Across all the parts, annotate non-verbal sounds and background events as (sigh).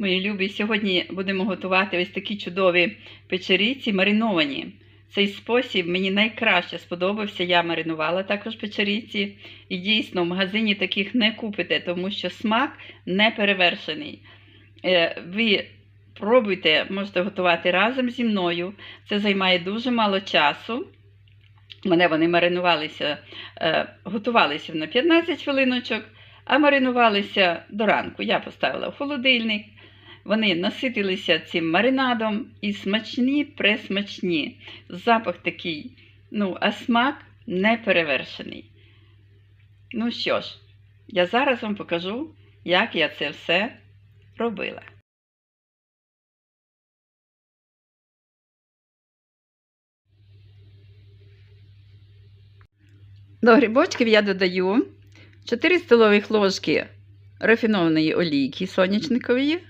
Мої любі, сьогодні будемо готувати ось такі чудові печеріці мариновані. Цей спосіб мені найкраще сподобався. Я маринувала також печеріці. І дійсно в магазині таких не купите, тому що смак не перевершений. Е, Ви пробуйте, можете готувати разом зі мною. Це займає дуже мало часу. Мене вони маринувалися, е, готувалися на 15 хвилиночок, а маринувалися до ранку. Я поставила в холодильник. Вони наситилися цим маринадом і смачні, пресмачні. Запах такий, ну, а смак неперевершений. Ну що ж, я зараз вам покажу, як я це все робила. До грибочків я додаю 4 столових ложки рафінованої олійки сонячникової.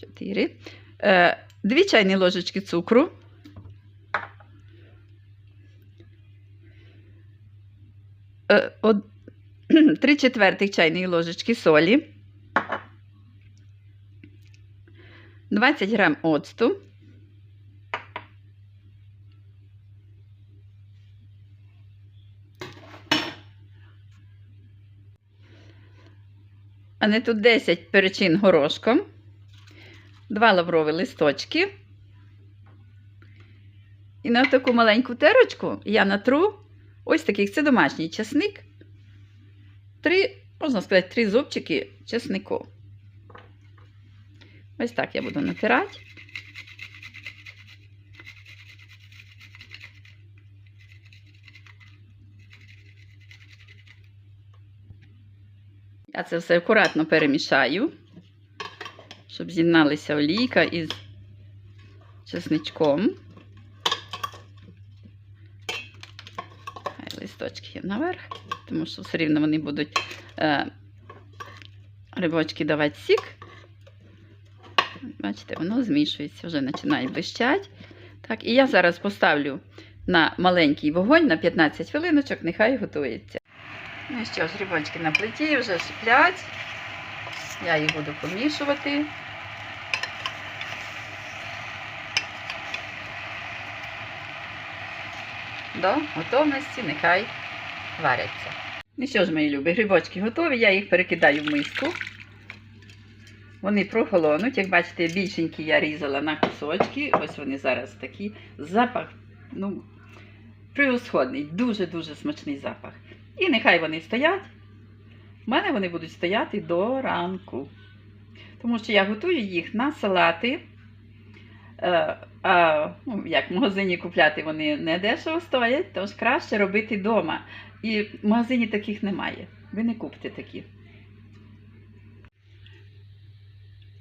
4. Е, дві чайні ложечки цукру. Е, (clears throat) три четвертих чайної ложечки солі. 20 грам оцту. А не тут 10 перечин горошком, 2 лаврові листочки. І на таку маленьку терочку я натру ось такий це домашній часник. Три, можна сказати, три зубчики чеснику. Ось так я буду натирати. Я це все акуратно перемішаю, щоб з'єдналися олійка із чесничком. Хай листочки є наверх, тому що все рівно вони будуть е, грибочки давати сік. Бачите, воно змішується, вже починає блищати. Так, і я зараз поставлю на маленький вогонь на 15 хвилиночок, нехай готується. Ну що ж, грибочки на плиті вже шиплять. Я їх буду помішувати. До готовності нехай варяться. Ну що ж, мої любі, грибочки готові, я їх перекидаю в миску. Вони прохолонуть, як бачите, більшенькі я різала на кусочки. Ось вони зараз такі. Запах, ну, приусходний, дуже-дуже смачний запах. І нехай вони стоять. У мене вони будуть стояти до ранку. Тому що я готую їх на салати. Е, а, ну, як в магазині купляти вони не дешево стоять, тож краще робити вдома. І в магазині таких немає. Ви не купите такі.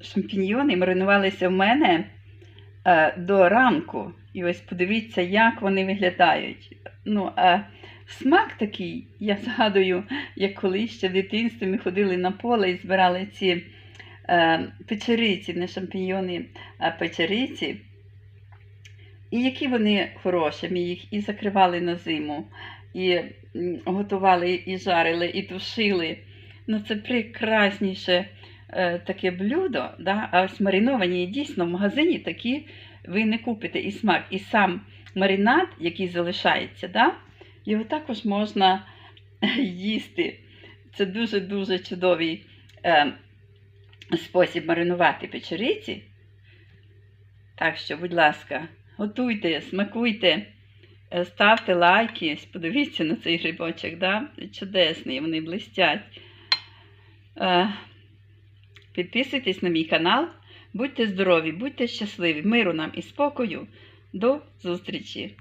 Шампіньйони маринувалися в мене е, до ранку. І ось подивіться, як вони виглядають. Ну, а смак такий, я згадую, як колись ще в дитинстві ми ходили на поле і збирали ці е, печериці, не шампіньйони, а печериці. І які вони хороші, ми їх і закривали на зиму, і готували, і жарили, і тушили. Ну, це прекрасніше е, таке блюдо. Да? А ось мариновані дійсно в магазині такі ви не купите і смак. І сам маринад, який залишається, да? Його також можна (laughs) їсти. Це дуже-дуже чудовий е, спосіб маринувати печериці. Так що, будь ласка, готуйте, смакуйте, е, ставте лайки. Подивіться на цей грибочок, да? чудесний, вони блистять. Е, Підписуйтесь на мій канал. Будьте здорові, будьте щасливі, миру нам і спокою. До зустрічі!